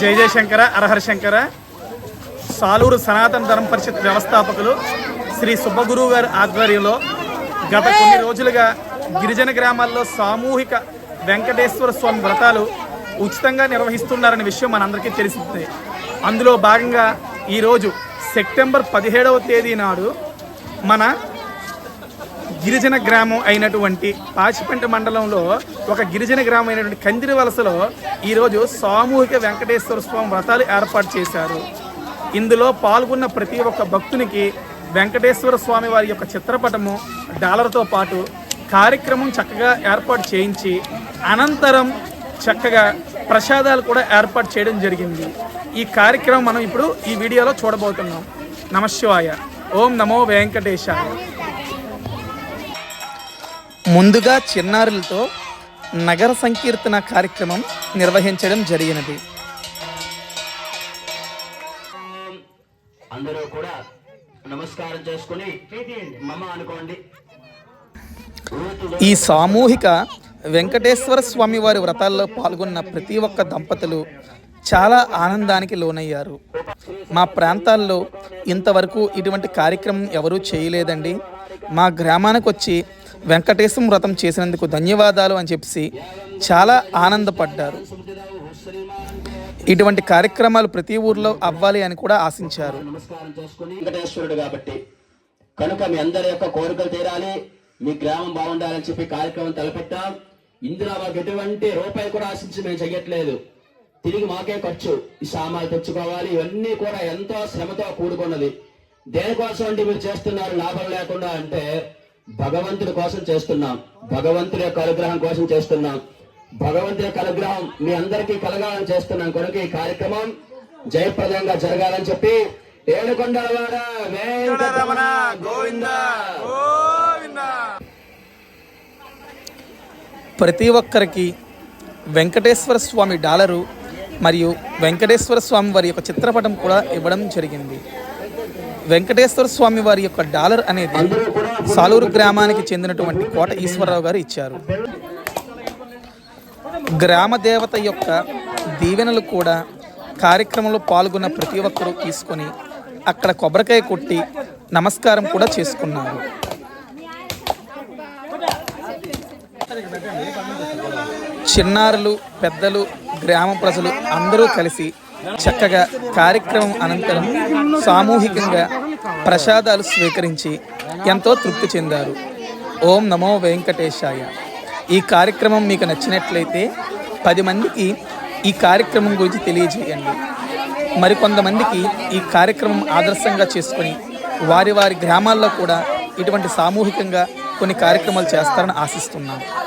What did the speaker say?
జై జయశంకర అరహర శంకర. సాలూరు సనాతన ధర్మ పరిషత్ వ్యవస్థాపకులు శ్రీ సుబ్బగురువు గారి ఆధ్వర్యంలో గత కొన్ని రోజులుగా గిరిజన గ్రామాల్లో సామూహిక వెంకటేశ్వర స్వామి వ్రతాలు ఉచితంగా నిర్వహిస్తున్నారనే విషయం మనందరికీ తెలిసింది. అందులో భాగంగా ఈరోజు సెప్టెంబర్ పదిహేడవ తేదీ నాడు మన గిరిజన గ్రామం అయినటువంటి పాచిపెంట మండలంలో ఒక గిరిజన గ్రామం అయినటువంటి కందిరి వలసలో ఈరోజు సామూహిక వెంకటేశ్వర స్వామి వ్రతాలు ఏర్పాటు చేశారు. ఇందులో పాల్గొన్న ప్రతి ఒక్క భక్తునికి వెంకటేశ్వర స్వామి వారి యొక్క చిత్రపటము డాలర్తో పాటు కార్యక్రమం చక్కగా ఏర్పాటు చేయించి అనంతరం చక్కగా ప్రసాదాలు కూడా ఏర్పాటు చేయడం జరిగింది. ఈ కార్యక్రమం మనం ఇప్పుడు ఈ వీడియోలో చూడబోతున్నాం. నమశివాయ. ఓం నమో వెంకటేశాయ. ముందుగా చిన్నారులతో నగర సంకీర్తన కార్యక్రమం నిర్వహించడం జరిగినది. అందరూ కూడా నమస్కారం చేసుకుని అనుకోండి. ఈ సామూహిక వెంకటేశ్వర స్వామి వారి వ్రతాల్లో పాల్గొన్న ప్రతి ఒక్క దంపతులు చాలా ఆనందానికి లోనయ్యారు. మా ప్రాంతాల్లో ఇంతవరకు ఇటువంటి కార్యక్రమం ఎవరూ చేయలేదండి. మా గ్రామానికి వచ్చి వెంకటేశ్వర వ్రతం చేసినందుకు ధన్యవాదాలు అని చెప్పి చాలా ఆనందపడ్డారు. ఇటువంటి కార్యక్రమాలు ప్రతి ఊర్లో అవ్వాలి అని కూడా ఆశించారు. వెంకటేశ్వరుడు కాబట్టి కనుక మీ అందరి యొక్క కోరికలు తీరాలి. మీ గ్రామం బాగుండాలని చెప్పి కార్యక్రమం తలపెట్టాం. ఇందులో మాకు ఎటువంటి రూపాయి కూడా ఆశించి మేము చెయ్యట్లేదు. తిరిగి మాకే ఖర్చు. ఈ సామాన్లు తెచ్చుకోవాలి. ఇవన్నీ కూడా ఎంతో శ్రమతో కూడుకున్నది. దేనికోసం అంటే మీరు చేస్తున్నారు లాభం లేకుండా అంటే భగవంతుడి కోసం చేస్తున్నాం. భగవంతుడి యొక్క అనుగ్రహం కోసం చేస్తున్నాం. భగవంతుడి యొక్క అనుగ్రహం మీ అందరికీ కలగాలని చేస్తున్నాం. కనుక ఈ కార్యక్రమం జయప్రదంగా జరగాలని చెప్పి ఏడుకొండలవాడ వెంకటరమణ గోవింద. ప్రతి ఒక్కరికి వెంకటేశ్వర స్వామి డాలరు మరియు వెంకటేశ్వర స్వామి వారి యొక్క చిత్రపటం కూడా ఇవ్వడం జరిగింది. వెంకటేశ్వర స్వామి వారి యొక్క డాలర్ అనేది సాలూరు గ్రామానికి చెందినటువంటి కోట ఈశ్వరరావు గారు ఇచ్చారు. గ్రామ దేవత యొక్క దీవెనలు కూడా కార్యక్రమంలో పాల్గొన్న ప్రతి ఒక్కరూ తీసుకొని అక్కడ కొబ్బరికాయ కొట్టి నమస్కారం కూడా చేసుకున్నారు. చిన్నారులు పెద్దలు గ్రామ ప్రజలు అందరూ కలిసి చక్కగా కార్యక్రమం అనంతరం సామూహికంగా ప్రసాదాలు స్వీకరించి ఎంతో తృప్తి చెందారు. ఓం నమో వెంకటేశాయ. ఈ కార్యక్రమం మీకు నచ్చినట్లయితే పది మందికి ఈ కార్యక్రమం గురించి తెలియజేయండి. మరికొంతమందికి ఈ కార్యక్రమం ఆదర్శంగా చేసుకొని వారి వారి గ్రామాల్లో కూడా ఇటువంటి సామూహికంగా కొన్ని కార్యక్రమాలు చేస్తారని ఆశిస్తున్నాను.